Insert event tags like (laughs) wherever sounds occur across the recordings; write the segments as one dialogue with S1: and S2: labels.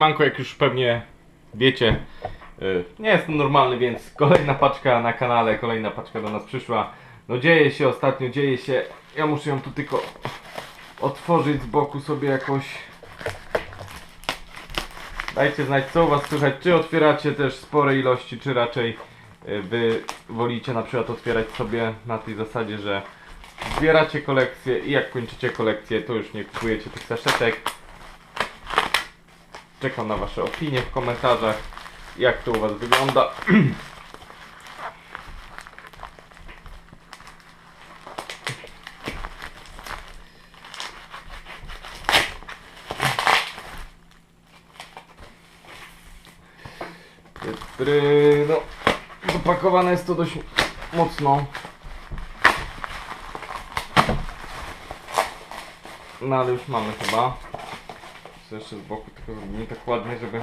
S1: Manko, jak już pewnie wiecie, y, nie jest to normalny, więc kolejna paczka na kanale, kolejna paczka do nas przyszła. No dzieje się ostatnio, dzieje się. Ja muszę ją tu tylko otworzyć z boku sobie jakoś. Dajcie znać, co u was słychać. Czy otwieracie też spore ilości, czy raczej y, wy wolicie na przykład otwierać sobie na tej zasadzie, że zbieracie kolekcję i jak kończycie kolekcję, to już nie kupujecie tych saszetek. Czekam na Wasze opinie w komentarzach, jak to u Was wygląda. (clears throat) No, zapakowane jest to dość mocno. No ale już mamy chyba. Co jeszcze z boku tylko zrobimy tak ładnie, żeby...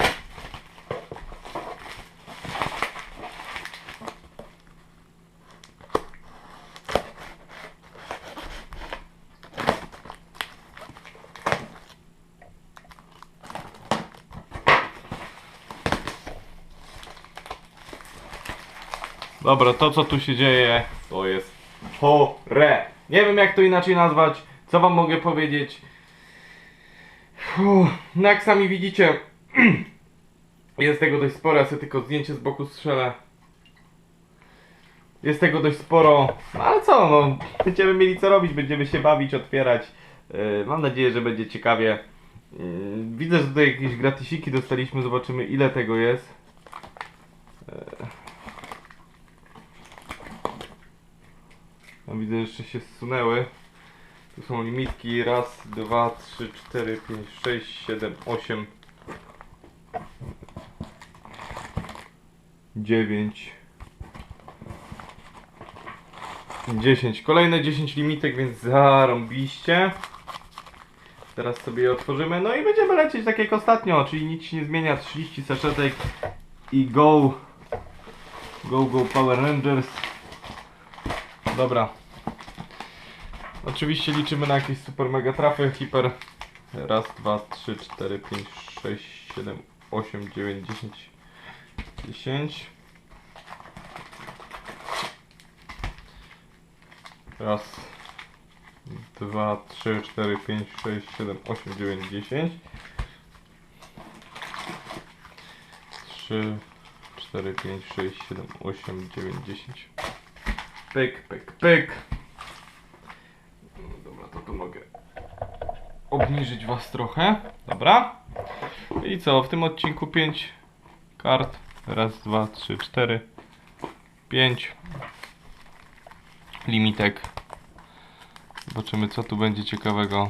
S1: Dobra, to co tu się dzieje, to jest chore. Nie wiem jak to inaczej nazwać, co wam mogę powiedzieć. No jak sami widzicie, (clears throat) jest tego dość sporo, ja sobie tylko zdjęcie z boku strzelę. Jest tego dość sporo, no ale co, no, będziemy mieli co robić, będziemy się bawić, otwierać. Yy, mam nadzieję, że będzie ciekawie. Yy, widzę, że tutaj jakieś gratisiki dostaliśmy, zobaczymy ile tego jest. Yy. No, widzę, że jeszcze się zsunęły. Tu są limitki. Raz, dwa, trzy, cztery, pięć, sześć, siedem, osiem. Dziewięć. Dziesięć. Kolejne 10 limitek, więc zarąbiście. Teraz sobie je otworzymy. No i będziemy lecieć tak jak ostatnio, czyli nic się nie zmienia. 30 saszetek i go. Go, go Power Rangers. Dobra. Oczywiście liczymy na jakieś super mega trafy. Hiper. Raz, dwa, trzy, cztery, pięć, sześć, siedem, osiem, dziewięć, dziesięć, dziesięć. Raz, dwa, trzy, cztery, pięć, sześć, siedem, osiem, dziewięć, dziesięć. Trzy, cztery, pięć, sześć, siedem, osiem, dziewięć, dziesięć. Pyk, pyk, pyk. No Dobra, to tu mogę obniżyć Was trochę. Dobra. I co, w tym odcinku 5 kart. Raz, dwa, trzy, cztery, pięć. Limitek. Zobaczymy, co tu będzie ciekawego.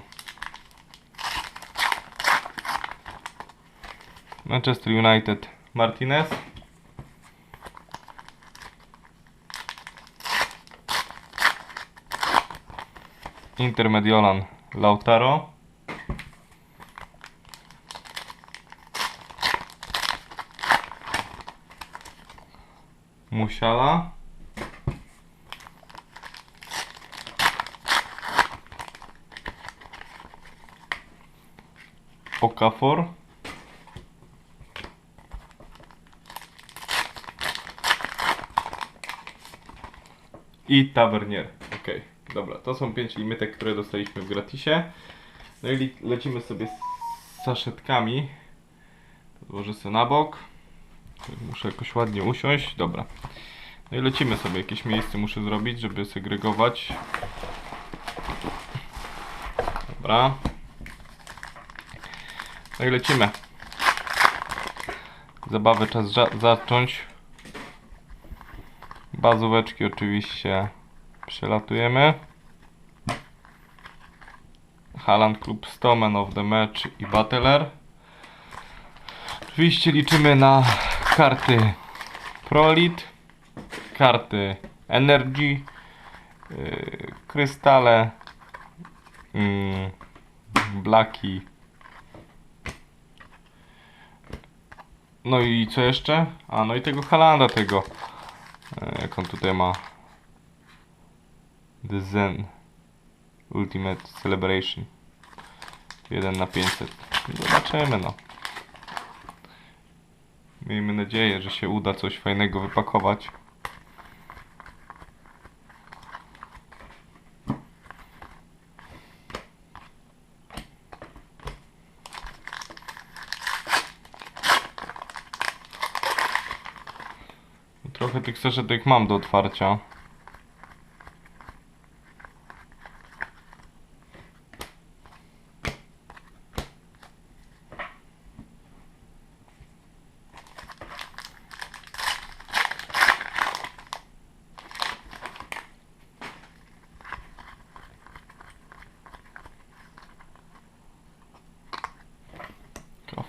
S1: Manchester United Martinez. Intermediolan Lautaro. Musiala. Okafor. I Tavernier. Okej, dobra, to są 5 limitek, które dostaliśmy w gratisie. No i lecimy sobie z saszetkami. Odłożę sobie na bok. Muszę jakoś ładnie usiąść. Dobra. No i lecimy sobie. Jakieś miejsce muszę zrobić, żeby segregować. Dobra. No i lecimy. Zabawę czas za- zacząć. Bazóweczki oczywiście przelatujemy. Haland Club 100, Man of the Match i Battler. Oczywiście liczymy na karty Prolit, karty Energy, yy, krystale, yy, Blaki. No i co jeszcze? A no i tego Halanda tego. Yy, jak on tutaj ma? The Zen Ultimate Celebration 1 na 500 Zobaczymy no Miejmy nadzieję, że się uda coś fajnego wypakować. Trochę tych saszetek mam do otwarcia.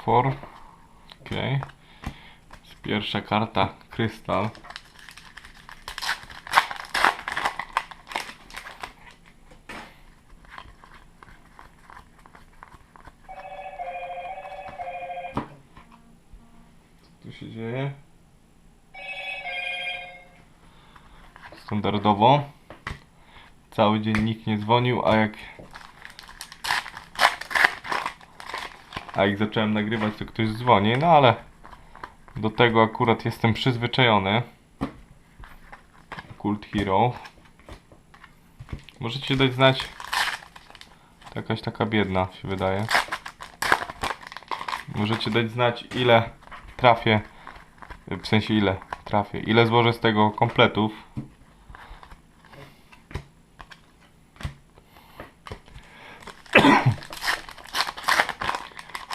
S1: Okej. Okay. Pierwsza karta krystal. Co tu się dzieje? Standardowo. Cały dzień nikt nie dzwonił, a jak A jak zacząłem nagrywać, to ktoś dzwoni, no ale do tego akurat jestem przyzwyczajony. Cult Hero. Możecie dać znać. To jakaś taka biedna się wydaje. Możecie dać znać ile trafię. W sensie ile trafię. Ile złożę z tego kompletów.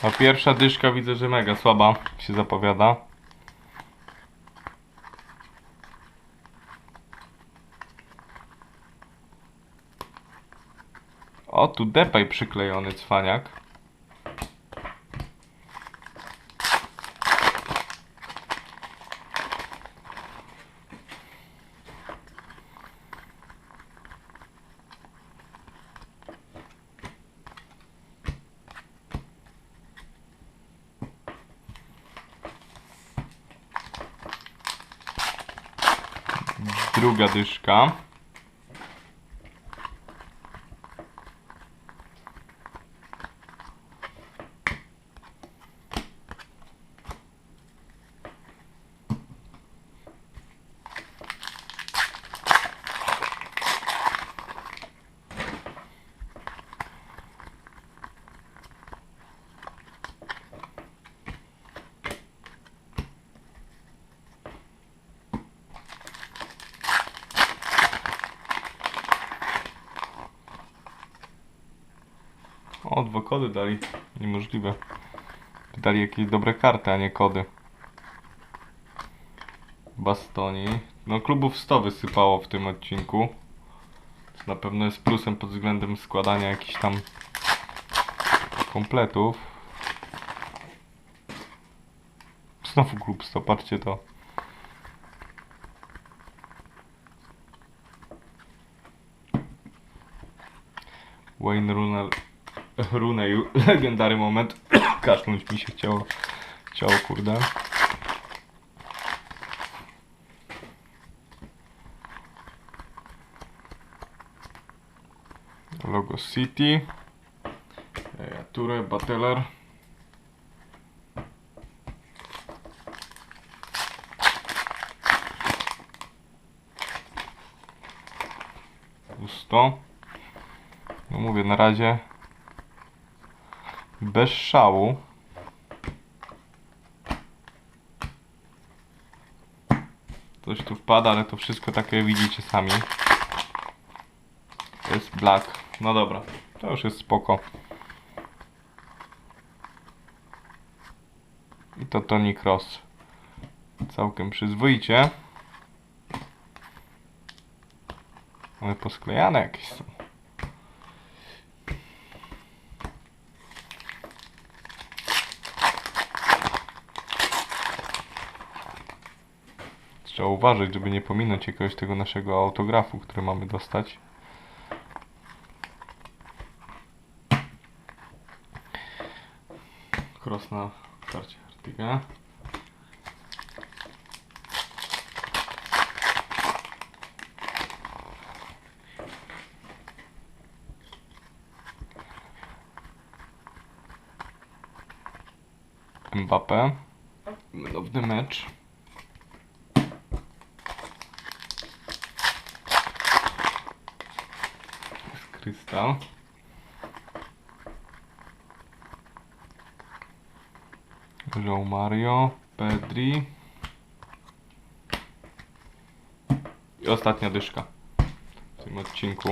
S1: A pierwsza dyszka widzę, że mega słaba się zapowiada. O, tu depaj przyklejony cwaniak. Druga dyszka. O, dwa kody dali. Niemożliwe. Dali jakieś dobre karty, a nie kody. Bastoni. No klubów 100 wysypało w tym odcinku. Co na pewno jest plusem pod względem składania jakichś tam kompletów. Znowu klub 100, patrzcie to. Wayne Runel Runej, (coughs) legendary moment. (coughs) Kaszlnąć mi się chciało. Chciało, kurde. Logo City. Ture, Bateler. Pusto. No mówię, na razie bez szału. Coś tu wpada, ale to wszystko takie widzicie sami. To jest black. No dobra, to już jest spoko. I to Tony Cross. Całkiem przyzwoicie. One posklejane jakieś są. Trzeba uważać, żeby nie pominąć jakiegoś tego naszego autografu, który mamy dostać. Cross na karcie Artiga. Mbappé. Man of krystal. João Mario, Pedri. I ostatnia dyszka w tym odcinku.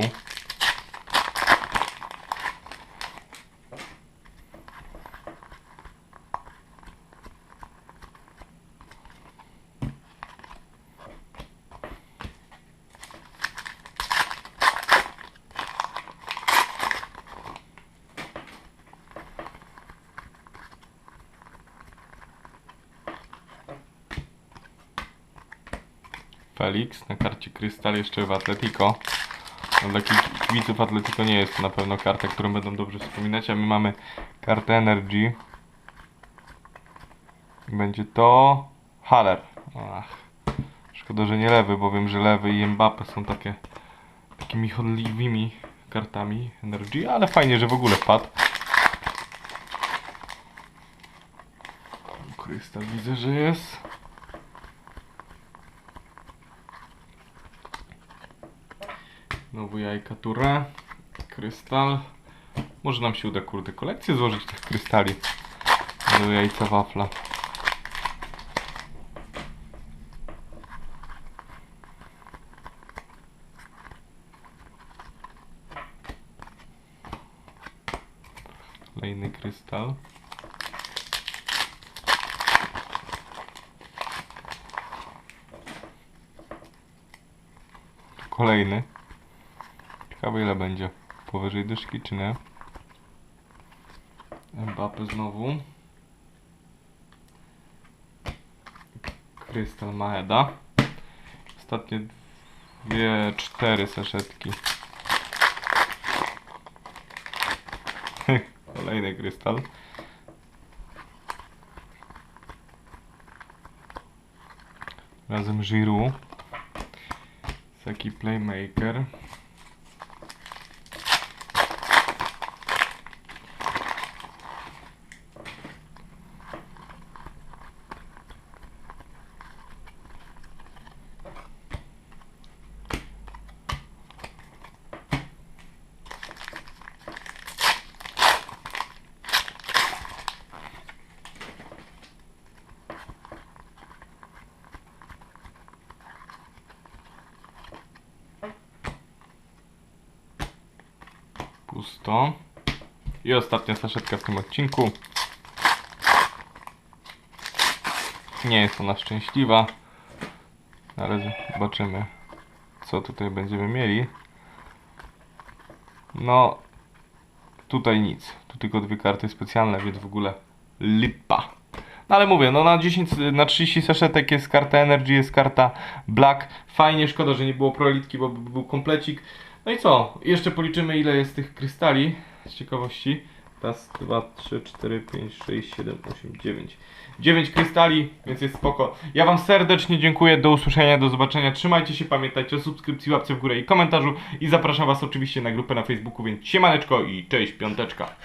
S1: Felix na karcie Krystal jeszcze w Atletico. No, dla ki- kibiców Atletico nie jest to na pewno karta, którą będą dobrze wspominać, a my mamy kartę Energy. Będzie to Haller. Ach, szkoda, że nie lewy, bo wiem, że lewy i Mbappe są takie takimi chodliwymi kartami Energy, ale fajnie, że w ogóle wpadł. Krystal widzę, że jest. Znowu jajka Touré, krystal. Może nam się uda, kurde, kolekcję złożyć tych krystali. Do jajca wafla. Kolejny krystal. Kolejny. Ciekawe ile będzie. Powyżej dyszki czy nie? Mbappe znowu. Krystal Maeda. Ostatnie dwie, cztery saszetki. (laughs) Kolejny krystal. Razem Giroud. Taki playmaker. Pusto. I ostatnia saszetka w tym odcinku. Nie jest ona szczęśliwa. Ale zobaczymy, co tutaj będziemy mieli. No, tutaj nic. Tu tylko dwie karty specjalne, więc w ogóle lipa. No ale mówię, no na 10, na 30 saszetek jest karta Energy, jest karta Black. Fajnie, szkoda, że nie było prolitki, bo by był komplecik. No i co? Jeszcze policzymy ile jest tych krystali z ciekawości. Raz, dwa, trzy, cztery, pięć, sześć, siedem, osiem, dziewięć. Dziewięć krystali, więc jest spoko. Ja Wam serdecznie dziękuję, do usłyszenia, do zobaczenia. Trzymajcie się, pamiętajcie o subskrypcji, łapce w górę i komentarzu. I zapraszam Was oczywiście na grupę na Facebooku, więc siemaneczko i cześć piąteczka.